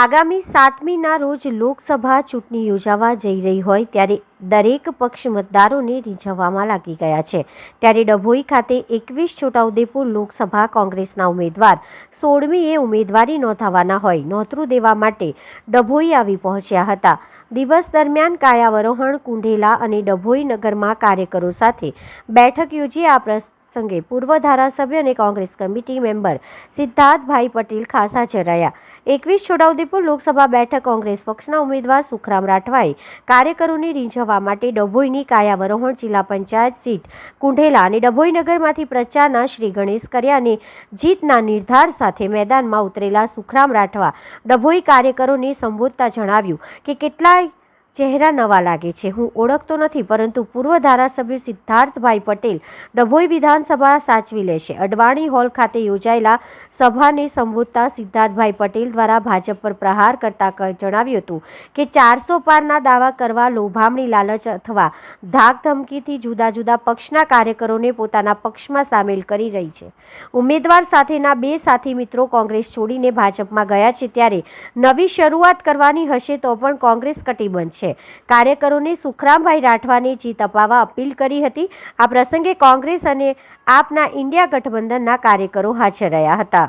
આગામી સાતમીના રોજ લોકસભા ચૂંટણી યોજાવા જઈ રહી હોય ત્યારે દરેક પક્ષ મતદારોને રીઝવવામાં લાગી ગયા છે. ત્યારે ડભોઈ ખાતે એકવીસ છોટાઉદેપુર લોકસભા કોંગ્રેસના ઉમેદવાર સોળમીએ ઉમેદવારી નોંધાવવાના હોય નોતરું દેવા માટે ડભોઈ આવી પહોંચ્યા હતા. દિવસ દરમિયાન કાયાવરોહણ, કુંઢેલા અને ડભોઈ નગરમાં કાર્યકરો સાથે બેઠક યોજી આ પ્રસંગે પૂર્વ ધારાસભ્ય અને કોંગ્રેસ કમિટી મેમ્બર સિદ્ધાર્થભાઈ પટેલ ખાસ હાજર રહ્યા એકવીસ છોટાઉદેપુર લોકસભા બેઠક કોંગ્રેસ પક્ષના ઉમેદવાર સુખરામ રાઠવાએ કાર્યકરોને રીંઝવવા માટે ડભોઈની કાયાવરોહણ જિલ્લા પંચાયત સીટ કુંઢેલા અને ડભોઈ નગરમાંથી પ્રચારના શ્રી ગણેશ કર્યા અને જીતના નિર્ધાર સાથે મેદાનમાં ઉતરેલા સુખરામ રાઠવા ડભોઈ કાર્યકરોને સંબોધતા જણાવ્યું કે કેટલાય ચહેરા નવા લાગે છે. હું ઓળખતો નથી, પરંતુ પૂર્વ ધારાસભ્ય સિદ્ધાર્થભાઈ પટેલ ડભોઈ વિધાનસભા સાચવી લેશે અડવાણી હોલ ખાતે યોજાયેલા સભાને સંબોધતા સિદ્ધાર્થભાઈ પટેલ દ્વારા ભાજપ પર પ્રહાર કરતા જણાવ્યું હતું કે ચારસો પારના દાવા કરવા લોભામણી લાલચ અથવા ધાક ધમકીથી જુદા જુદા પક્ષના કાર્યકરોને પોતાના પક્ષમાં સામેલ કરી રહી છે. ઉમેદવાર સાથેના બે સાથી મિત્રો કોંગ્રેસ છોડીને ભાજપમાં ગયા છે. ત્યારે નવી શરૂઆત કરવાની હશે તો પણ કોંગ્રેસ કટિબંધ છે. કાર્યકરોને સુખરામભાઈ રાઠવાની જીત અપાવવા અપીલ કરી હતી. આ પ્રસંગે કોંગ્રેસ અને આપના ઇન્ડિયા ગઠબંધનના કાર્યકરો હાજર રહ્યા હતા.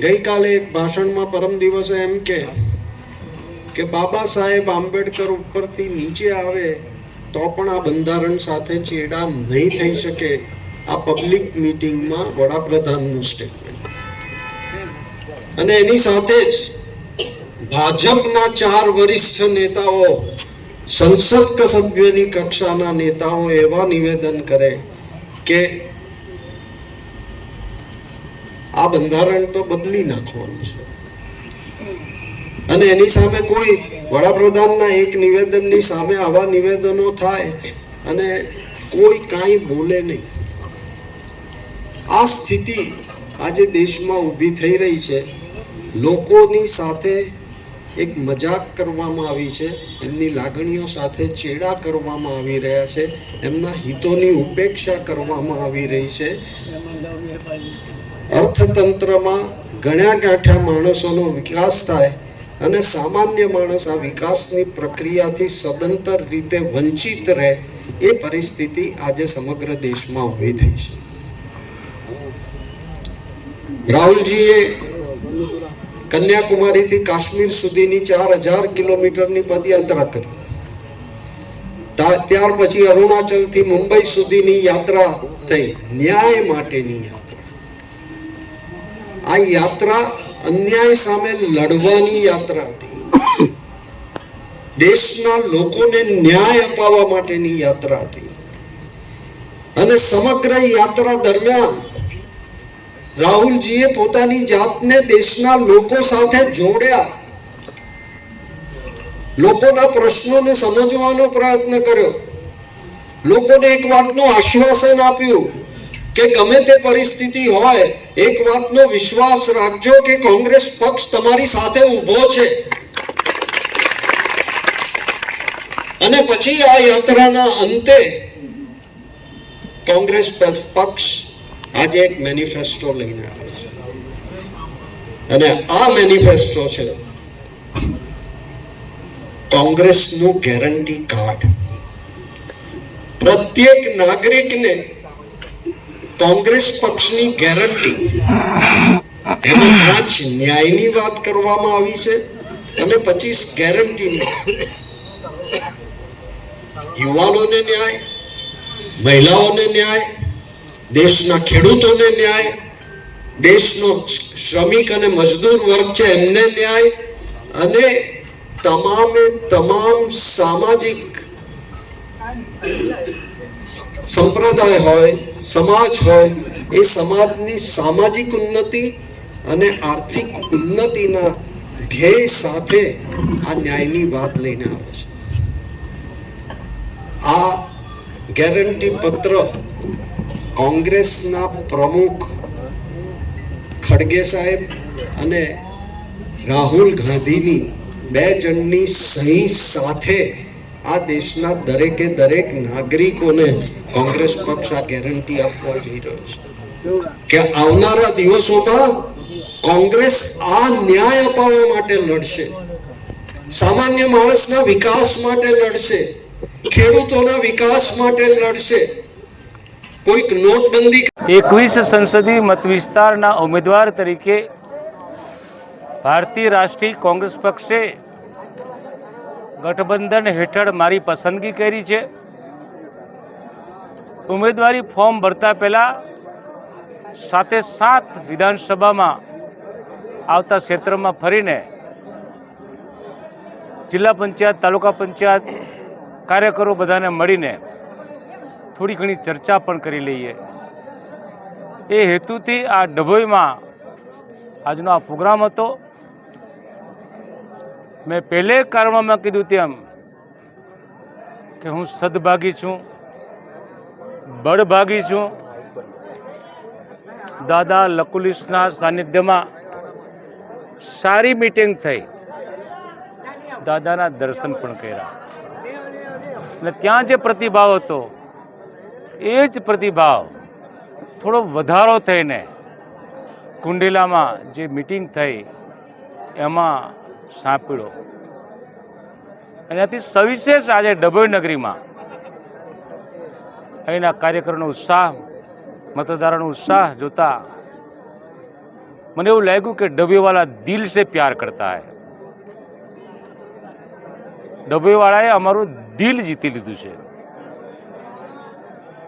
ગઈકાલે એક ભાષણમાં પરમ દિવસે એમ કે કે બાબા સાહેબ આંબેડકર ઉપરથી નીચે આવે તો પણ આ બંધારણ સાથે ચેડા નહીં થઈ શકે. આ પબ્લિક મિટિંગમાં વડાપ્રધાનનું સ્ટેટમેન્ટ અને એની સાથે જ ભાજપના ચાર વરિષ્ઠ નેતાઓ, સંસદ સભ્યની કક્ષાના નેતાઓ એવા નિવેદન કરે કે આ બંધારણ તો બદલી નાખવાનું છે. અને એની સામે કોઈ વડાપ્રધાનના એક નિવેદનની સામે આવા નિવેદનો થાય અને કોઈ કાંઈ બોલે નહીં. આ સ્થિતિ આજે દેશમાં ઊભી થઈ રહી છે. લોકોની સાથે એક મજાક કરવામાં આવી છે, એમની લાગણીઓ સાથે ચેડા કરવામાં આવી રહ્યા છે, એમના હિતોની ઉપેક્ષા કરવામાં આવી રહી છે. અર્થતંત્રમાં ગણ્યા ગાંઠા માણસોનો વિકાસ થાય અને સામાન્ય માણસ આ વિકાસની પ્રક્રિયાથી સદંતર રીતે વંચિત રહે, એ પરિસ્થિતિ આજે સમગ્ર દેશમાં ઊભી થઈ છે. રાહુલજીએ કન્યાકુમારીથી કાશ્મીર સુધીની ચાર હજાર કિલોમીટરની પદયાત્રા કરી. ત્યાર પછી અરુણાચલથી મુંબઈ સુધીની યાત્રા થઈ. ન્યાય માટેની યાત્રા. આ યાત્રા અન્યાય સામે લડવાની યાત્રા હતી. દેશના લોકોને ન્યાય અપાવવા માટેની યાત્રા હતી. અને સમગ્ર યાત્રા દરમિયાન રાહુલજીએ પોતાની જાતને દેશના લોકો સાથે જોડ્યા. લોકોના પ્રશ્નોને સમજવાનો પ્રયત્ન કર્યો. લોકોને એક વાતનું આશ્વાસન આપ્યું કે ગમે તે પરિસ્થિતિ હોય, એક વાતનો વિશ્વાસ રાખજો કે કોંગ્રેસ પક્ષ તમારી સાથે ઊભો છે. અને પછી આ યાત્રાના અંતે કોંગ્રેસ પક્ષ આજે એક મેનિફેસ્ટો લઈને આવે છે. અને આ મેનિફેસ્ટો છે કોંગ્રેસનું ગેરંટી કાર્ડ પ્રત્યેક નાગરિકને કોંગ્રેસ પક્ષની ગેરંટી એમાં પાંચ ન્યાયની વાત કરવામાં આવી છે અને પચીસ ગેરંટી યુવાનોને ન્યાય, મહિલાઓને ન્યાય દેશના ખેડૂતોને ન્યાય, દેશનો શ્રમિક અને મજદૂર વર્ગ છે, એમને ન્યાય અને તમામે તમામ સામાજિક સંપ્રદાય હોય, સમાજ હોય, એ સમાજની સામાજિક ઉન્નતિ અને આર્થિક ઉન્નતિના ધ્યેય સાથે આ ન્યાયની વાત લઈને આવે છે. આ ગેરંટી પત્ર કોંગ્રેસના પ્રમુખ ખડગે સાહેબ અને રાહુલ ગાંધીની બે જણની સહી સાથે આ દેશના દરેકે દરેક નાગરિકોને કોંગ્રેસ પક્ષ આ ગેરંટી આપવા જઈ રહ્યો છે. કે આવનારા દિવસોમાં કોંગ્રેસ આ ન્યાય અપાવવા માટે લડશે, સામાન્ય માણસના વિકાસ માટે લડશે, ખેડૂતોના વિકાસ માટે લડશે કોઈક નોટબંધી એકવીસ સંસદીય મત વિસ્તારના ઉમેદવાર તરીકે ભારતીય રાષ્ટ્રીય કોંગ્રેસ પક્ષે ગઠબંધન હેઠળ મારી પસંદગી કરી છે. ઉમેદવારી ફોર્મ ભરતા પહેલાં સાતે સાત વિધાનસભામાં આવતા ક્ષેત્રમાં ફરીને જિલ્લા પંચાયત, તાલુકા પંચાયત કાર્યકરો બધાને મળીને થોડી ઘણી ચર્ચા પણ કરી લઈએ. એ હેતુથી આ ડભોઈમાં આજનો આ પ્રોગ્રામ હતો. મેં પહેલે કારણોમાં કીધું તેમ કે હું સદભાગી છું, બળભાગી છું. દાદા લકુલિસના સાનિધ્યમાં સારી મીટિંગ થઈ. દાદાના દર્શન પણ કર્યા. અને ત્યાં જે પ્રતિભાવ હતો એ જ પ્રતિભાવ થોડો વધારો થઈને કુંડેલામાં જે મિટિંગ થઈ, એમાં સાંપડ્યો. અતિ સવિશેષ આજે ડભોઈ નગરીમાં અહીંના કાર્યકરોનો ઉત્સાહ, મતદારોનો ઉત્સાહ જોતા મને એવું લાગ્યું કે ડભોઈવાલા દિલ સે પ્યાર કરતા હે. ડભોઈવાળાએ અમારું દિલ જીતી લીધું છે.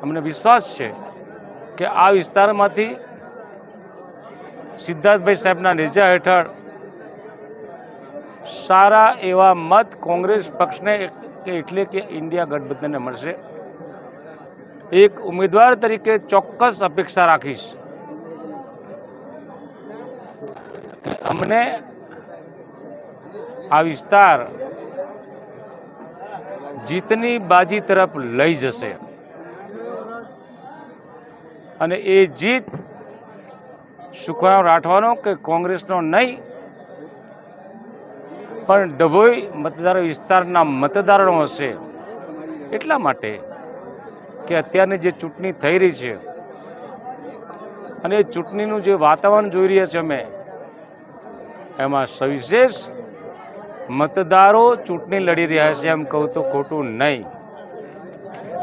અમને વિશ્વાસ છે કે આ વિસ્તારમાંથી સિદ્ધાર્થભાઈ સાહેબના નેજા હેઠળ સારા એવા મત કોંગ્રેસ પક્ષને એટલે કે ઇન્ડિયા ગઠબંધનને મળશે. એક ઉમેદવાર તરીકે ચોક્કસ અપેક્ષા રાખીશ. અમને આ વિસ્તાર જીતની બાજી તરફ લઈ જશે. અને એ જીત સુખરામ રાઠવાનો કે કોંગ્રેસનો નહીં, પણ ડભોઈ મતદાર વિસ્તારના મતદારો હશે. એટલા માટે કે અત્યારની જે ચૂંટણી થઈ રહી છે અને એ ચૂંટણીનું જે વાતાવરણ જોઈ રહ્યા છે અમે, એમાં સવિશેષ મતદારો ચૂંટણી લડી રહ્યા છે, એમ કહું તો ખોટું નહીં.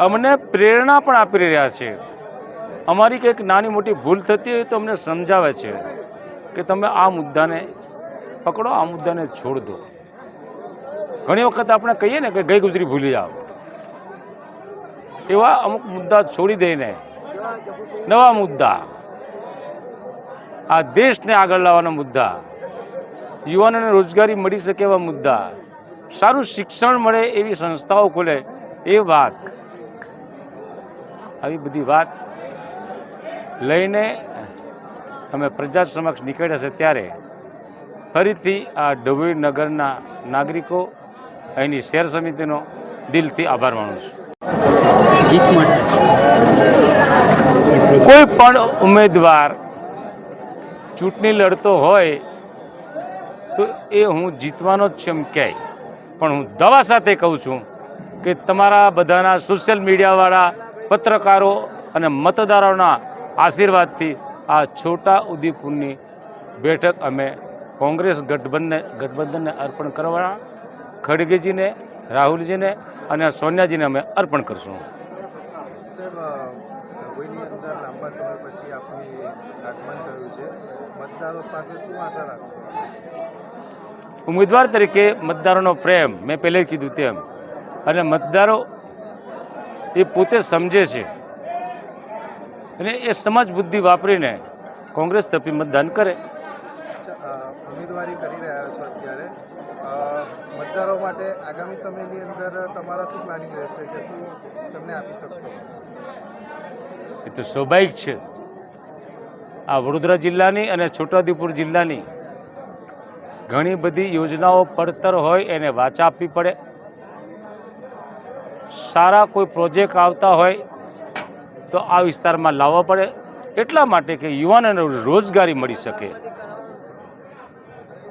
અમને પ્રેરણા પણ આપી રહ્યા છે. અમારી કંઈક નાની મોટી ભૂલ થતી હોય તો અમને સમજાવે છે કે તમે આ મુદ્દાને પકડો, આ મુદ્દાને છોડ દો. ઘણી વખત આપણે કહીએ ને કે ગઈ ગુજરી ભૂલી જાઓ. એવા અમુક મુદ્દા છોડી દઈને, નવા મુદ્દા, આ દેશને આગળ લાવવાના મુદ્દા, યુવાનોને રોજગારી મળી શકે એવા મુદ્દા, સારું શિક્ષણ મળે એવી સંસ્થાઓ ખોલે એ વાત. આવી બધી વાત લઈને અમે પ્રજા સમક્ષ નીકળ્યા છે ત્યારે ફરીથી આ ડભોઈ નગરના નાગરિકો અહીંની શેર સમિતિનો દિલથી આભાર માનું છું. કોઈ પણ ઉમેદવાર ચૂંટણી લડતો હોય તો એ હું જીતવાનો જ છું એમ કહે. પણ હું દવા સાથે કહું છું કે તમારા બધાના સોશિયલ મીડિયાવાળા પત્રકારો અને મતદારોના આશીર્વાદથી આ છોટા ઉદેપુરની બેઠક અમે કોંગ્રેસ ગઠબંધને ગઠબંધનને અર્પણ કરવાના ખડગેજીને રાહુલજીને અને સોનિયાજીને અમે અર્પણ કરશું. સાહેબ અંદર લાંબા સમય પછી આપની આગમન થયું છે. મતદારો પાસે શું આશા રાખશો? ઉમેદવાર તરીકે મતદારોનો પ્રેમ મેં પહેલે કીધું તેમ. અને મતદારો એ પોતે સમજે છે અને એ સમાજ બુદ્ધિ વાપરીને કોંગ્રેસ તરફી મતદાન કરે. ઉમેદવારી કરી રહ્યા છો અત્યારે. મતદારો માટે આગામી સમયની અંદર તમારા શું પ્લાનિંગ રહેશે કે શું તમને આપી શકશો? એ તો સ્વાભાવિક છે. આ વડોદરા જિલ્લાની અને છોટાઉદેપુર જિલ્લાની ઘણી બધી યોજનાઓ પડતર હોય એને વાચા આપવી પડે. સારા કોઈ પ્રોજેક્ટ આવતા હોય તો આ વિસ્તારમાં લાવવા પડે એટલા માટે કે યુવાનોને રોજગારી મળી શકે.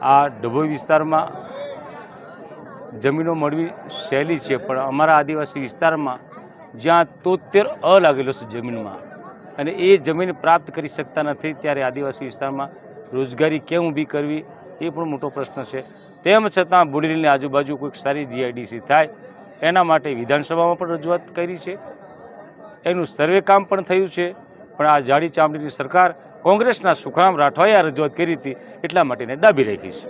આ ડભોઈ વિસ્તારમાં જમીનો મળવી સહેલી છે, પણ અમારા આદિવાસી વિસ્તારમાં જ્યાં તોતેર અ લાગેલો છે જમીનમાં. અને એ જમીન પ્રાપ્ત કરી શકતા નથી, ત્યારે આદિવાસી વિસ્તારમાં રોજગારી કેમ ઊભી કરવી, એ પણ મોટો પ્રશ્ન છે. તેમ છતાં બોડેલીની આજુબાજુ કોઈક સારી જીઆઈડીસી થાય, એના માટે વિધાનસભામાં પણ રજૂઆત કરી છે. એનું સર્વે કામ પણ થયું છે. પણ આ જાડી ચામડીની સરકાર કોંગ્રેસના સુખરામ રાઠવાએ આ રજૂઆત કરી હતી એટલા માટેને દાબી રાખી છે.